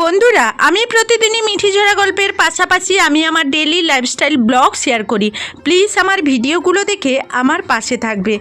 বন্ধুরা, আমি প্রতিদিনই মিঠি ঝরা গল্পের পাশাপাশি আমি আমার ডেলি লাইফস্টাইল ব্লগ শেয়ার করি। প্লিজ আমার ভিডিওগুলো দেখে আমার পাশে থাকবে।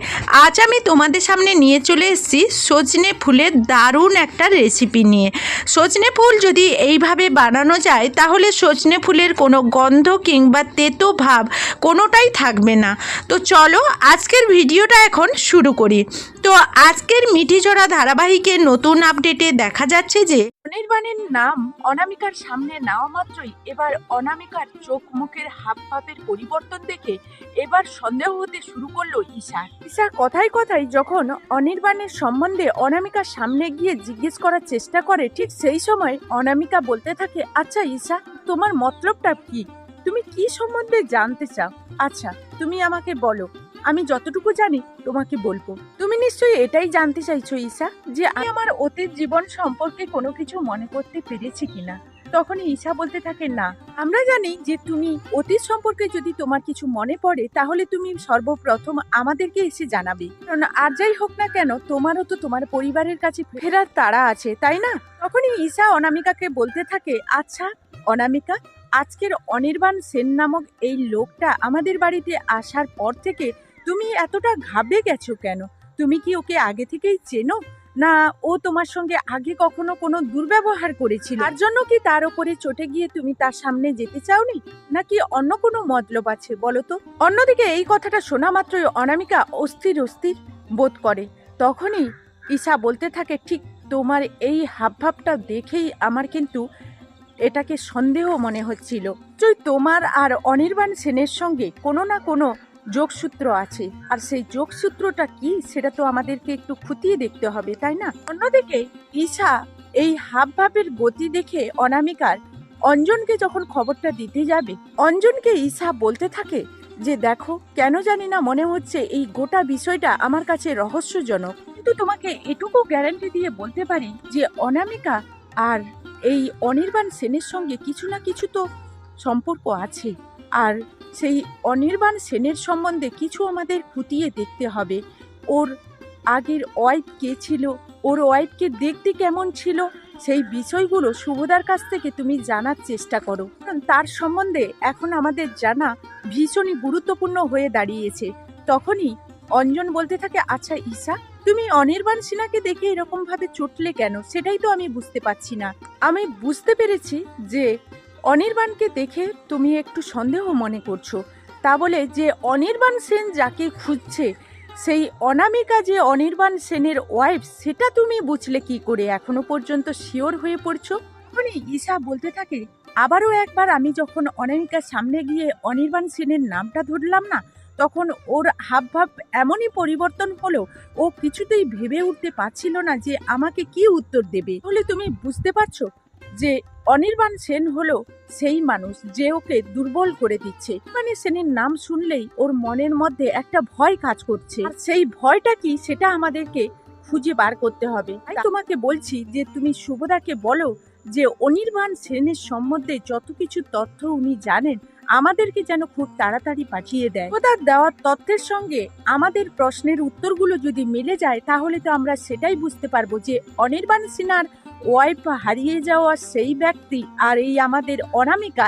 আজ আমি তোমাদের সামনে নিয়ে চলে এসেছি সজনে ফুলের দারুণ একটা রেসিপি নিয়ে। সজনে ফুল যদি এইভাবে বানানো যায়, তাহলে সজনে ফুলের কোনো গন্ধ কিংবা তেতো ভাব কোনোটাই থাকবে না। তো চলো আজকের ভিডিওটা এখন শুরু করি। তো আজকের মিঠি ঝরা ধারাবাহিকের নতুন আপডেটে দেখা যাচ্ছে যে অনির্বাণের নাম অনামিকার সামনে নেওয়া মাত্রই এবার অনামিকার চোখ মুখের হাব ভাবের পরিবর্তন দেখে এবার সন্দেহ হতে শুরু করল ঈশার। ঈশার কথায় কথায় যখন অনির্বাণের সম্বন্ধে অনামিকার সামনে গিয়ে জিজ্ঞেস করার চেষ্টা করে, ঠিক সেই সময় অনামিকা বলতে থাকে আচ্ছা ঈশা, তোমার মতলবটা কি? তুমি কি সম্বন্ধে জানতে চাও? আচ্ছা তুমি আমাকে বলো। আমি যতটুকু জানি তোমাকে বলব। তুমি নিশ্চয়ই এটাই জানতে চাইছো, ঈশা, যে আমি আমার অতীত জীবন সম্পর্কে কোনো কিছু মনে করতে পেরেছি কিনা। তখনই ঈশা বলতে থাকে, না, আমরা জানি যে তুমি অতীত সম্পর্কে যদি তোমার কিছু মনে পড়ে, তাহলে তুমি সর্বপ্রথম আমাদেরকে এসে জানাবে। কারণ আর যাই হোক না কেন, তোমারও তো তোমার পরিবারের কাছে ফেরার তাড়া আছে, তাই না? তখনই ঈশা অনামিকাকে বলতে থাকে আচ্ছা অনামিকা, আজকের অনির্বাণ সেন নামক এই লোকটা আমাদের বাড়িতে আসার পর থেকে তুমি এতটা ঘাবড়ে গেছো কেন? তুমি কি ওকে আগে থেকেই চেনো? না, ও তোমার সঙ্গে আগে কখনো কোনো দুর্ব্যবহার করেছিল? তার জন্য কি তার উপরে চটে গিয়ে তুমি তার সামনে যেতে চাওনি? নাকি অন্য কোনো মতলব আছে বলো তো? অন্যদিকে এই কথাটা শোনা মাত্রই অনামিকা অস্থির অস্থির বোধ করে। তখনই ঈশা বলতে থাকে, ঠিক তোমার এই হাবভাবটা দেখেই আমার কিন্তু এটাকে সন্দেহ মনে হচ্ছিল। তুই তোমার আর অনির্বাণ সেনের সঙ্গে কোনো না কোনো যোগসূত্র আছে। আর সেই যোগসূত্রটা কি, সেটা তো আমাদেরকে একটু খুঁটিয়ে দেখতে হবে, তাই না? অন্যদিকে, ঈশা এই হাবভাবের গতি দেখে অনামিকার অঞ্জনকে যখন খবরটা দিতে যাবে, অঞ্জনকে ঈশা বলতে থাকে যে, দেখো, কেন জানি না মনে হচ্ছে এই গোটা বিষয়টা আমার কাছে রহস্যজনক। কিন্তু তোমাকে এটুকু গ্যারান্টি দিয়ে বলতে পারি যে, অনামিকা আর এই অনির্বাণ সেনের সঙ্গে কিছু না কিছু তো সম্পর্ক আছে। আর সেই অনির্বাণ সেনের সম্বন্ধে কিছু আমাদের খুঁটিয়ে দেখতে হবে। ওর আগের ওয়াইফ কে ছিল? ওর ওয়াইফকে দেখতে কেমন ছিল? সেই বিষয়গুলো শুভদার কাছ থেকে তুমি জানার চেষ্টা করো। কারণ তার সম্বন্ধে এখন আমাদের জানা ভীষণই গুরুত্বপূর্ণ হয়ে দাঁড়িয়েছে। তখনই অঞ্জন বলতে থাকে আচ্ছা ঈশা, তুমি অনির্বাণ সিনহাকে দেখে এরকম ভাবে চটলে কেন? সেটাই তো আমি বুঝতে পারছি না। আমি বুঝতে পেরেছি যে অনির্বাণকে দেখে তুমি একটু সন্দেহ মনে করছ। তা বলে যে অনির্বাণ সেন যাকে খুঁজছে, সেই অনামিকা যে অনির্বাণ সেনের ওয়াইফ সেটা তুমি বুঝলে কি করে? এখনও পর্যন্ত শিওর হয়ে পড়ছো? মানে ঈশা বলতে থাকে, আবারও একবার আমি যখন অনামিকার সামনে গিয়ে অনির্বাণ সেনের নামটা ধরলাম না, তখন ওর হাবভাব এমনই পরিবর্তন হলো, ও কিছুতেই ভেবে উঠতে পারছিল না যে আমাকে কি উত্তর দেবে। তাহলে তুমি বুঝতে পারছ যে অনির্বাণ সেন হলো সেই মানুষ যে ওকে দুর্বল করে দিচ্ছে। মানে সেনের নাম শুনলেই ওর মনের মধ্যে একটা ভয় কাজ করছে। সেই ভয়টা কি সেটা আমাদেরকে খুঁজে বার করতে হবে। তোমাকে বলছি যে তুমি শুভদাকে বলো যে অনির্বাণ সেনের সম্বন্ধে যত কিছু তথ্য উনি জানেন, আমাদেরকে যেন খুব তাড়াতাড়ি পাঠিয়ে দেয়। শুভদার দেওয়ার তথ্যের সঙ্গে আমাদের প্রশ্নের উত্তরগুলো যদি মিলে যায়, তাহলে তো আমরা সেটাই বুঝতে পারব যে অনির্বাণ সিনহার ওয়াইফ হারিয়ে যাওয়া সেই ব্যক্তি আর এই আমাদের অনামিকা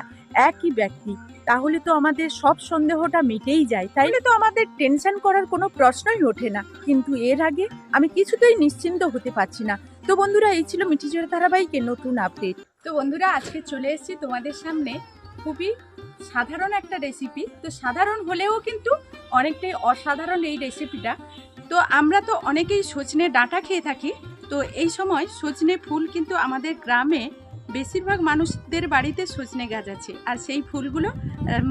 একই ব্যক্তি। তাহলে তো আমাদের সব সন্দেহটা মিটেই যায়। তাইলে তো আমাদের টেনশন করার কোনো প্রশ্নই ওঠে না। কিন্তু এর আগে আমি কিছুতেই নিশ্চিন্ত হতে পারছি না। তো বন্ধুরা, এই ছিল মিঠিজোড়া ধারাবাহিকের নতুন আপডেট তো বন্ধুরা, আজকে চলে এসেছি তোমাদের সামনে খুবই সাধারণ একটা রেসিপি তো সাধারণ হলেও কিন্তু অনেকটাই অসাধারণ এই রেসিপিটা তো আমরা তো অনেকেই সজনে ডাঁটা খেয়ে থাকি। তো এই সময় সজনে ফুল কিন্তু আমাদের গ্রামে বেশিরভাগ মানুষদের বাড়িতে সজনে গাছ আছে। আর সেই ফুলগুলো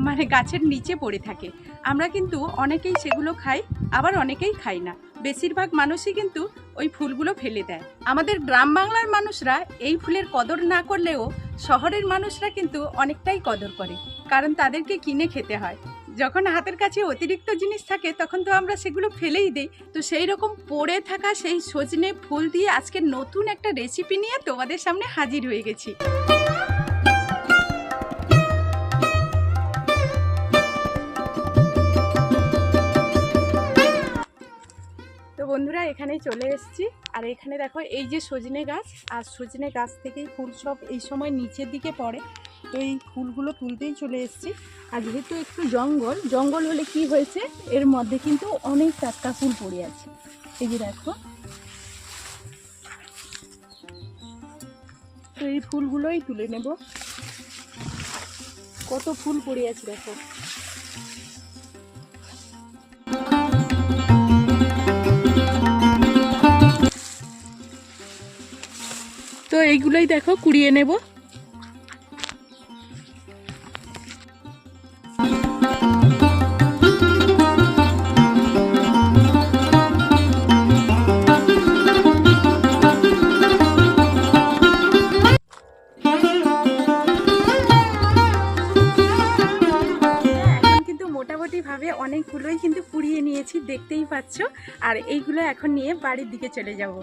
মানে গাছের নিচে পড়ে থাকে। আমরা কিন্তু অনেকেই সেগুলো খাই, আবার অনেকেই খাই না। বেশিরভাগ মানুষই কিন্তু ওই ফুলগুলো ফেলে দেয়। আমাদের গ্রাম বাংলার মানুষরা এই ফুলের কদর না করলেও শহরের মানুষরা কিন্তু অনেকটাই কদর করে। কারণ তাদেরকে কিনে খেতে হয়। যখন হাতের কাছে অতিরিক্ত জিনিস থাকে, তখন তো আমরা সেগুলো ফেলেই দিই। তো সেই রকম পড়ে থাকা সেই সজনে ফুল দিয়ে আজকে নতুন একটা রেসিপি নিয়ে তোমাদের সামনে হাজির হয়ে গেছি। তো বন্ধুরা, এখানেই চলে এসেছি। আর এখানে দেখো, এই যে সজনে গাছ, আর সজনে গাছ থেকেই ফুল সব এই সময় নিচের দিকে পড়ে। তো এই ফুলগুলো তুলতেই চলে এসেছি। আর যেহেতু একটু জঙ্গল জঙ্গল হলে কি হয়েছে, এর মধ্যে কিন্তু অনেক টাটকা ফুল পড়ে আছে। এই যে দেখো। তো এই ফুলগুলোই তুলে নেব। কত ফুল পড়ে আছে দেখো। তো এইগুলোই দেখো, কুড়িয়ে নেব। পাচ্ছ আর এইগুলো এখন নিয়ে বাড়ির দিকে চলে যাব।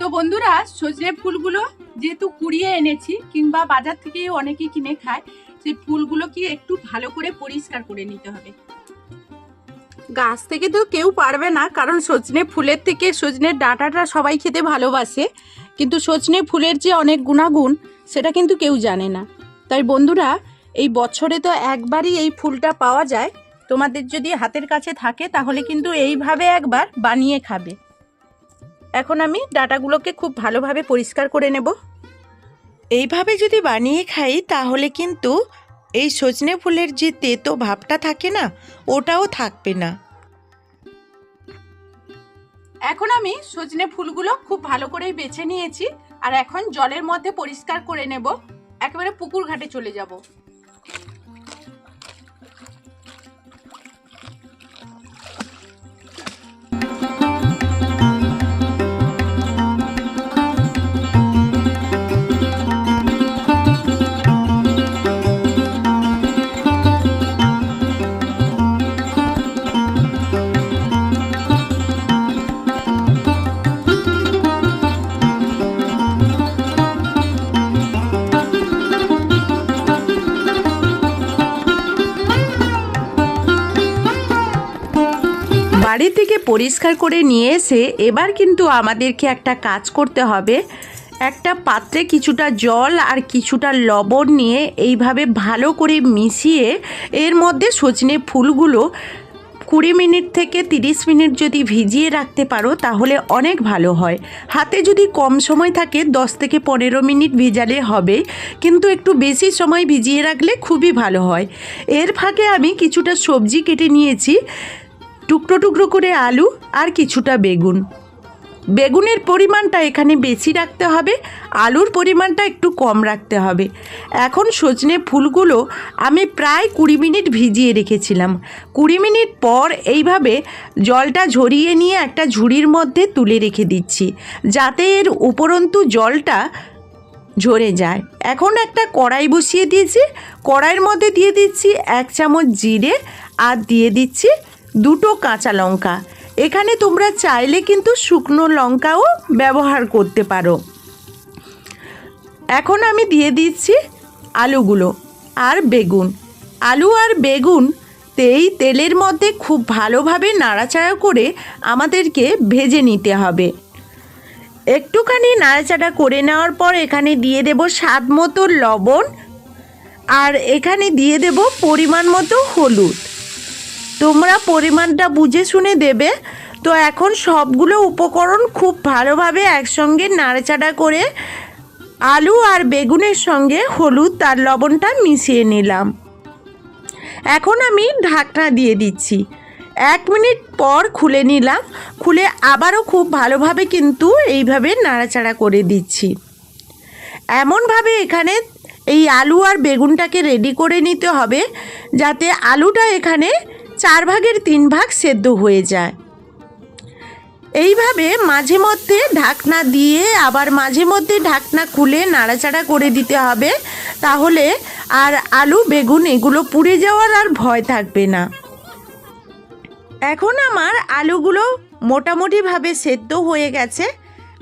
তো বন্ধুরা, সজনে ফুলগুলো যেহেতু কুড়িয়ে এনেছি, কিংবা বাজার থেকে অনেকেই কিনে খায়, সেই ফুলগুলো কি একটু ভালো করে পরিষ্কার করে নিতে হবে। গাছ থেকে তো কেউ পারবে না, কারণ সজনে ফুলের থেকে সজনের ডাঁটাটা সবাই খেতে ভালোবাসে। কিন্তু সজনে ফুলের যে অনেক গুণাগুণ, সেটা কিন্তু কেউ জানে না। তাই বন্ধুরা, এই বছরে তো একবারই এই ফুলটা পাওয়া যায়। তোমাদের যদি হাতের কাছে থাকে, তাহলে কিন্তু এইভাবে একবার বানিয়ে খাবে। এখন আমি ডাটাগুলোকে খুব ভালোভাবে পরিষ্কার করে নেব। এইভাবে যদি বানিয়ে খাই, তাহলে কিন্তু এই সজনে ফুলের যে তেতো ভাবটা থাকে না, ওটাও থাকবে না। এখন আমি সজনে ফুলগুলো খুব ভালো করেই বেছে নিয়েছি, আর এখন জলের মধ্যে পরিষ্কার করে নেব। একেবারে পুকুর ঘাটে চলে যাব। বাড়ি থেকে পরিষ্কার করে নিয়ে এসে এবার কিন্তু আমাদেরকে একটা কাজ করতে হবে। একটা পাত্রে কিছুটা জল আর কিছুটা লবণ নিয়ে এইভাবে ভালো করে মিশিয়ে এর মধ্যে সজনে ফুলগুলো কুড়ি মিনিট থেকে তিরিশ মিনিট যদি ভিজিয়ে রাখতে পারো তাহলে অনেক ভালো হয়। হাতে যদি কম সময় থাকে, দশ থেকে পনেরো মিনিট ভিজালে হবে, কিন্তু একটু বেশি সময় ভিজিয়ে রাখলে খুবই ভালো হয়। এর ফাঁকে আমি কিছুটা সবজি কেটে নিয়েছি। টুকরো টুকরো করে আলু আর কিছুটা বেগুন। বেগুনের পরিমাণটা এখানে বেশি রাখতে হবে, আলুর পরিমাণটা একটু কম রাখতে হবে। এখন সজনে ফুলগুলো আমি প্রায় কুড়ি মিনিট ভিজিয়ে রেখেছিলাম। কুড়ি মিনিট পর এইভাবে জলটা ঝরিয়ে নিয়ে একটা ঝুড়ির মধ্যে তুলে রেখে দিচ্ছি, যাতে এর উপরন্তু জলটা ঝরে যায়। এখন একটা কড়াই বসিয়ে দিয়েছি, কড়াইয়ের মধ্যে দিয়ে দিচ্ছি এক চামচ জিরে আর দিয়ে দিচ্ছি দুটো কাঁচা লঙ্কা। এখানে তোমরা চাইলে কিন্তু শুকনো লঙ্কাও ব্যবহার করতে পারো। এখন আমি দিয়ে দিচ্ছি আলুগুলো আর বেগুন। আলু আর বেগুন তেই তেলের মধ্যে খুব ভালোভাবে নাড়াচাড়া করে আমাদেরকে ভেজে নিতে হবে। একটুখানি নাড়াচাড়া করে নেওয়ার পর এখানে দিয়ে দেব স্বাদ মতো লবণ আর এখানে দিয়ে দেব পরিমাণ মতো হলুদ। তোমরা পরিমাণটা বুঝে শুনে দেবে। তো এখন সবগুলো উপকরণ খুব ভালোভাবে একসঙ্গে নাড়াচাড়া করে আলু আর বেগুনের সঙ্গে হলুদ আর লবণটা মিশিয়ে নিলাম। এখন আমি ঢাকনা দিয়ে দিচ্ছি। এক মিনিট পর খুলে নিলাম। খুলে আবারও খুব ভালোভাবে কিন্তু এইভাবে নাড়াচাড়া করে দিচ্ছি। এমনভাবে এখানে এই আলু আর বেগুনটাকে রেডি করে নিতে হবে, যাতে আলুটা এখানে চার ভাগের তিন ভাগ সেদ্ধ হয়ে যায়। এইভাবে মাঝে মধ্যে ঢাকনা দিয়ে আবার মাঝে মধ্যে ঢাকনা খুলে নাড়াচাড়া করে দিতে হবে, তাহলে আর আলু, বেগুন এগুলো পুড়ে যাওয়ার আর ভয় থাকবে না। এখন আমার আলুগুলো মোটামুটিভাবে সেদ্ধ হয়ে গেছে।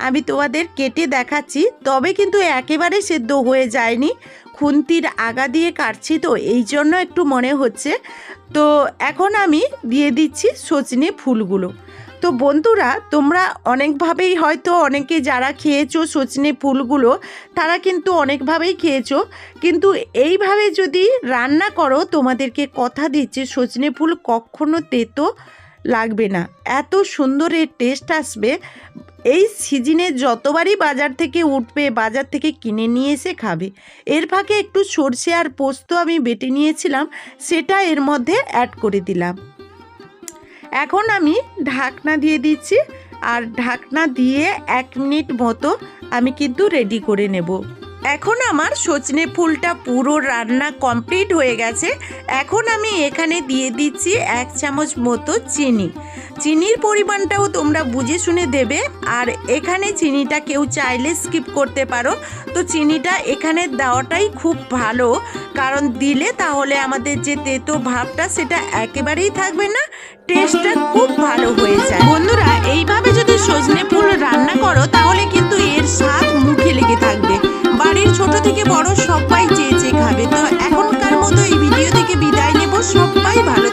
আমি তোমাদের কেটে দেখাচ্ছি, তবে কিন্তু একেবারে সেদ্ধ হয়ে যায়নি। খুন্তির আগা দিয়ে কাটছি তো, এই জন্য একটু মনে হচ্ছে। তো এখন আমি দিয়ে দিচ্ছি সজনে ফুলগুলো। তো বন্ধুরা, তোমরা অনেকভাবেই হয়তো অনেকে যারা খেয়েছো সজনে ফুলগুলো, তারা কিন্তু অনেকভাবেই খেয়েছো। কিন্তু এইভাবে যদি রান্না করো, তোমাদেরকে কথা দিচ্ছি, সজনে ফুল কখনো তেতো লাগবে না। এত সুন্দর এর টেস্ট আসবে। এই সিজনে যতবারই বাজার থেকে উঠবে, বাজার থেকে কিনে নিয়ে এসে খাবে। এর ফাঁকে একটু সর্ষে আর পোস্ত আমি বেটে নিয়েছিলাম, সেটা এর মধ্যে অ্যাড করে দিলাম। এখন আমি ঢাকনা দিয়ে দিচ্ছি, আর ঢাকনা দিয়ে এক মিনিট মতো আমি কিন্তু রেডি করে নেব। এখন আমার সজনে ফুলটা পুরো রান্না কমপ্লিট হয়ে গেছে। এখন আমি এখানে দিয়ে দিচ্ছি এক চামচ মতো চিনি। চিনির পরিমাণটাও তোমরা বুঝে শুনে দেবে। আর এখানে চিনিটা কেউ চাইলে স্কিপ করতে পারো। তো চিনিটা এখানে দেওয়াটাই খুব ভালো। কারণ দিলে তাহলে আমাদের যে তেতো ভাবটা সেটা একেবারেই থাকবে না। টেস্টটা খুব ভালো হয়ে যায়। বন্ধুরা, এইভাবে যদি সজনে ফুল রান্না করো, তাহলে কিন্তু এর স্বাদ মুখে লেগে থাকবে। বাড়ির ছোট থেকে বড় সবাই চেয়ে চেয়ে খাবে তো এখনকার মতো এই ভিডিও থেকে বিদায় নেব। সবাই ভালো